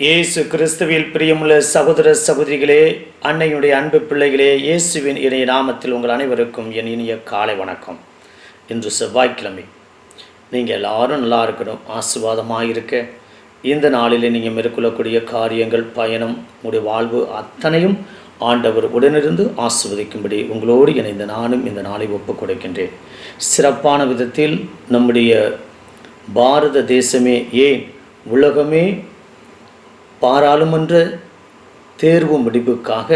இயேசு கிறிஸ்துவில் பிரியமுள்ள சகோதர சகோதரிகளே அன்னையுடைய அன்பு பிள்ளைகளே இயேசுவின் இணைய நாமத்தில் உங்கள் அனைவருக்கும் என் இனிய காலை வணக்கம். இன்று செவ்வாய்க்கிழமை. நீங்கள் எல்லாரும் நல்லா இருக்கணும் ஆசிர்வாதமாக இருக்க. இந்த நாளிலே நீங்கள் மேற்கொள்ளக்கூடிய காரியங்கள் பயணம் உங்களுடைய வாழ்வு அத்தனையும் ஆண்டவர் உடனிருந்து ஆசிர்வதிக்கும்படி உங்களோடு இணைந்த நானும் இந்த நாளை ஒப்புக் கொடுக்கின்றேன். சிறப்பான விதத்தில் நம்முடைய பாரத தேசமே ஏன் உலகமே பாராளுமன்ற தேர்வு முடிவுக்காக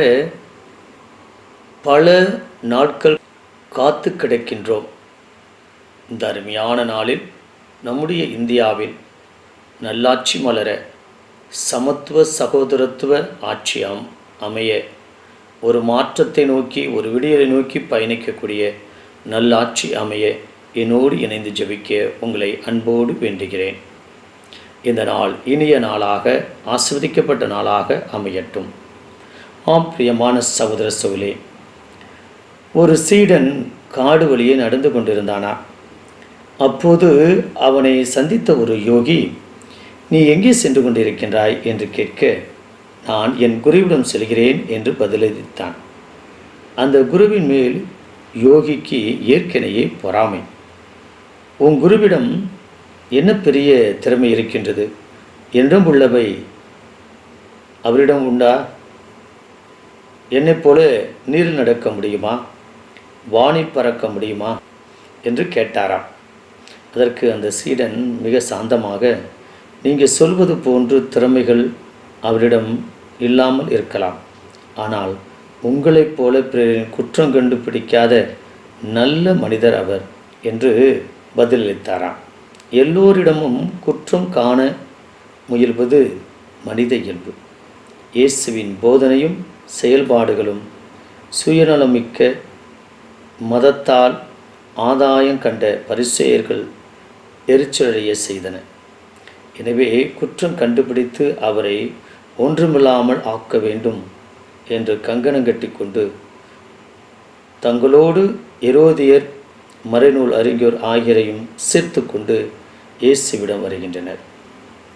பல நாட்கள் காத்து கிடக்கின்றோம். இந்த அருமையான நாளில் நம்முடைய இந்தியாவில் நல்லாட்சி மலர சமத்துவ சகோதரத்துவ ஆட்சியாம் அமைய ஒரு மாற்றத்தை நோக்கி ஒரு விடியலை நோக்கி பயணிக்கக்கூடிய நல்லாட்சி அமைய என்னோடு இணைந்து ஜெபிக்க உங்களை அன்போடு வேண்டுகிறேன். இந்த நாள் இனிய நாளாக ஆஸ்வதிக்கப்பட்ட நாளாக அமையட்டும். ஆம் பிரியமான சகோதர சோலே ஒரு சீடன் காடு வழியே நடந்து கொண்டிருந்தானா? அப்போது அவனை சந்தித்த ஒரு யோகி நீ எங்கே சென்று கொண்டிருக்கின்றாய்? என்று கேட்க நான் என் குருவிடம் செல்கிறேன் என்று பதிலளித்தான். அந்த குருவின் மேல் யோகிக்கு ஏற்கனவே பொறாமை. உன் குருவிடம் என்ன பெரிய திறமை இருக்கின்றது? என்றும் உள்ளவை அவரிடம் உண்டா? என்னைப் போல நீரில் நடக்க முடியுமா? வாணி பறக்க முடியுமா? என்று கேட்டாராம். அதற்கு அந்த சீடன் மிக சாந்தமாக நீங்கள் சொல்வது போன்று திறமைகள் அவரிடம் இல்லாமல் இருக்கலாம். ஆனால் உங்களைப் போல பிறரின் குற்றம் கண்டுபிடிக்காத நல்ல மனிதர் அவர் என்று பதிலளித்தாராம். எல்லோரிடமும் குற்றம் காண முயல்வது மனித இயல்பு. இயேசுவின் போதனையும் செயல்பாடுகளும் சுயநலமிக்க மதத்தால் ஆதாயம் கண்ட பரிசெயர்கள் எரிச்சலடைய செய்தன. எனவே குற்றம் கண்டுபிடித்து அவரை ஒன்றுமில்லாமல் ஆக்க வேண்டும் என்று கங்கணம் கட்டிக்கொண்டு தங்களோடு எரோதியர் மறைநூல் அறிஞர் ஆகியரையும் சேர்த்து கொண்டு இயேசுவிடம் வருகின்றனர்.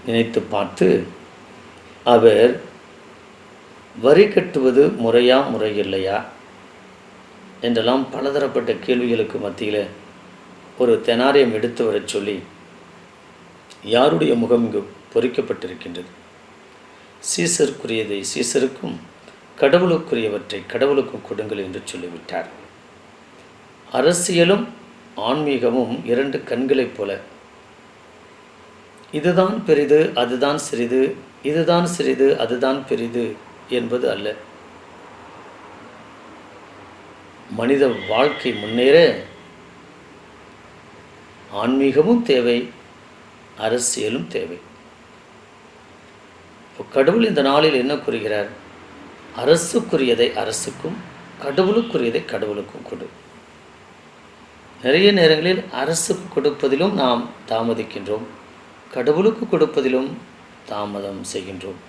நினைத்து பார்த்து அவர் வரி கட்டுவது முறையா முறையில்லையா? என்றெல்லாம் பலதரப்பட்ட கேள்விகளுக்கு மத்தியில் ஒரு தெனாரியம் எடுத்து வரச் சொல்லி யாருடைய முகம் இங்கு பொறிக்கப்பட்டிருக்கின்றது? சீசருக்குரியதை சீசருக்கும் கடவுளுக்குரியவற்றை கடவுளுக்கும் கொடுங்கள் என்று சொல்லிவிட்டார். அரசியலும் ஆன்மீகமும் இரண்டு கண்களைப் போல இதுதான் பெரிது அதுதான் சிறிது இதுதான் சிறிது அதுதான் பெரிது என்பது அல்ல. மனித வாழ்க்கை முன்னேற ஆன்மீகமும் தேவை அரசியலும் தேவை. இப்போ கடவுள் இந்த நாளில் என்ன கூறுகிறார்? அரசுக்குரியதை அரசுக்கும் கடவுளுக்குரியதை கடவுளுக்கும் கொடு. நிறைய நேரங்களில் அரசுக்கு கொடுப்பதிலும் நாம் தாமதிக்கின்றோம். கடவுளுக்கு கொடுப்பதிலும் தாமதம் செய்கின்றோம்.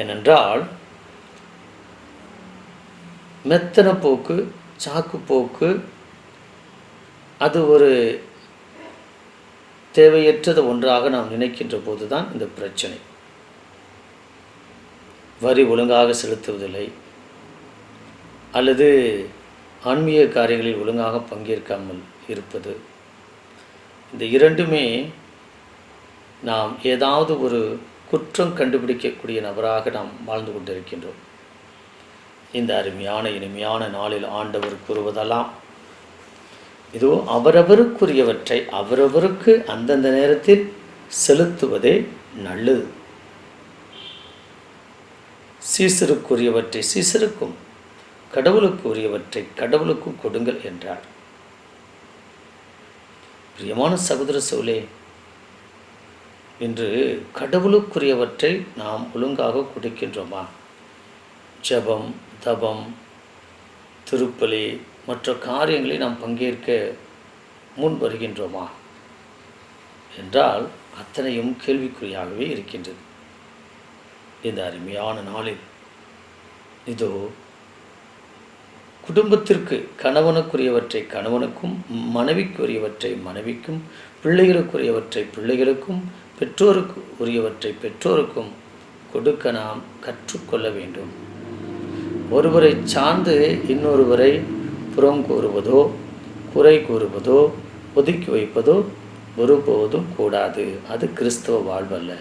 ஏனென்றால் மெத்தன போக்கு சாக்கு போக்கு அது ஒரு தேவையற்றது ஒன்றாக நாம் நினைக்கின்ற போது தான் இந்த பிரச்சனை. வரி ஒழுங்காக செலுத்துவதில்லை அல்லது ஆன்மீக காரியங்களில் ஒழுங்காக பங்கேற்காமல் இருப்பது. இந்த இரண்டுமே நாம் ஏதாவது ஒரு குற்றம் கண்டுபிடிக்கக்கூடிய நபராக நாம் வாழ்ந்து கொண்டிருக்கின்றோம். இந்த அருமையான இனிமையான நாளில் ஆண்டவர் கூறுவதெல்லாம் இதோ அவரவருக்குரியவற்றை அவரவருக்கு அந்தந்த நேரத்தில் செலுத்துவதே நல்லது. சீசருக்குரியவற்றை சீசருக்கும் கடவுளுக்கு உரியவற்றை கடவுளுக்கும் கொடுங்கள் என்றார். பிரியமான சகோதர சோலே இன்று கடவுளுக்குரியவற்றை நாம் ஒழுங்காக கொடுக்கின்றோமா? ஜபம் தபம் திருப்பலி மற்ற காரியங்களை நாம் பங்கேற்க முன் வருகின்றோமா? என்றால் அத்தனையும் கேள்விக்குறியாகவே இருக்கின்றது. இந்த அருமையான நாளில் இதோ குடும்பத்திற்கு கணவனுக்குரியவற்றை கணவனுக்கும் மனைவிக்குரியவற்றை மனைவிக்கும் பிள்ளைகளுக்குரியவற்றை பிள்ளைகளுக்கும் பெற்றோருக்கு உரியவற்றை பெற்றோருக்கும் கொடுக்க நாம் கற்றுக்கொள்ள வேண்டும். ஒருவரை சார்ந்து இன்னொருவரை புறம் கூறுவதோ குறை கூறுவதோ ஒதுக்கி வைப்பதோ ஒருபோதும் கூடாது. அது கிறிஸ்தவ வாழ்வல்ல.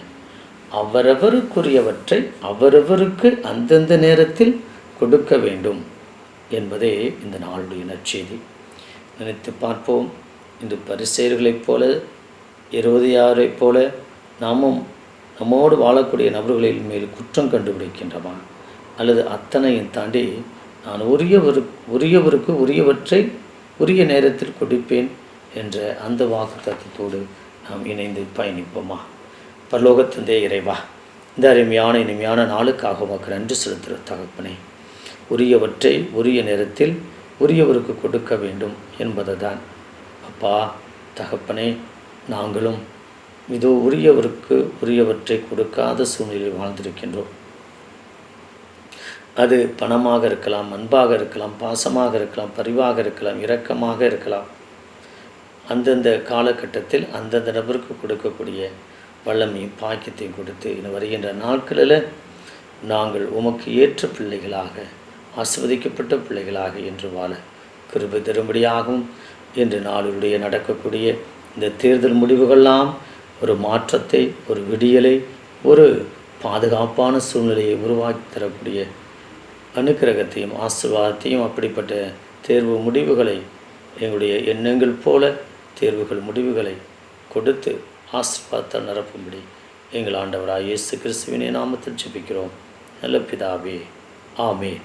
அவரவருக்குரியவற்றை அவரவருக்கு அந்தந்த நேரத்தில் கொடுக்க வேண்டும் என்பதே இந்த நாளுடைய நற்செய்தி. நினைத்து பார்ப்போம். இன்று பரிசெயர்களைப் போல இருபது யாரைப் போல நாமும் நம்மோடு வாழக்கூடிய நபர்களின் மேல் குற்றம் கண்டுபிடிக்கின்றமா? அல்லது அத்தனையும் தாண்டி நான் உரியவரு உரியவருக்கு உரியவற்றை உரிய நேரத்தில் கொடுப்பேன் என்ற அந்த வாக்கு தத்துவத்தோடு நாம் இணைந்து பயணிப்போமா? பரலோகத்தந்தே இறைவா இந்த அருமையான இனிமையான நாளுக்காக உமக்கு நன்றி செலுத்துகிற தகப்பனே. உரியவற்றை உரிய நேரத்தில் உரியவருக்கு கொடுக்க வேண்டும் என்பது தான் அப்பா தகப்பனே நாங்களும் இதோ உரியவருக்கு உரியவற்றை கொடுக்காத சூழ்நிலையில் வாழ்ந்திருக்கின்றோம். அது பணமாக இருக்கலாம் அன்பாக இருக்கலாம் பாசமாக இருக்கலாம் பரிவாக இருக்கலாம் இரக்கமாக இருக்கலாம். அந்தந்த காலகட்டத்தில் அந்தந்த நபருக்கு கொடுக்கக்கூடிய வல்லமையும் பாக்கியத்தையும் கொடுத்து இன்னும் வருகின்ற நாட்களில் நாங்கள் உமக்கு ஏற்ற பிள்ளைகளாக ஆஸ்வதிக்கப்பட்ட பிள்ளைகளாக என்று வாழ கிருபை தரும்படியாகவும் இன்று நாளுடைய நடக்கக்கூடிய இந்த தேர்தல் முடிவுகள்லாம் ஒரு மாற்றத்தை ஒரு விடியலை ஒரு பாதுகாப்பான சூழ்நிலையை உருவாக்கி தரக்கூடிய அனுக்கிரகத்தையும் ஆசீர்வாதத்தையும் அப்படிப்பட்ட தேர்வு முடிவுகளை எங்களுடைய எண்ணங்கள் போல தேர்வுகள் முடிவுகளை கொடுத்து ஆசீர்வாதத்தால் நிரப்பும்படி எங்கள் ஆண்டவராக இயேசு கிறிஸ்துவினை நாமத்தில் ஜெபிக்கிறோம். நல்ல பிதாவே ஆமேன்.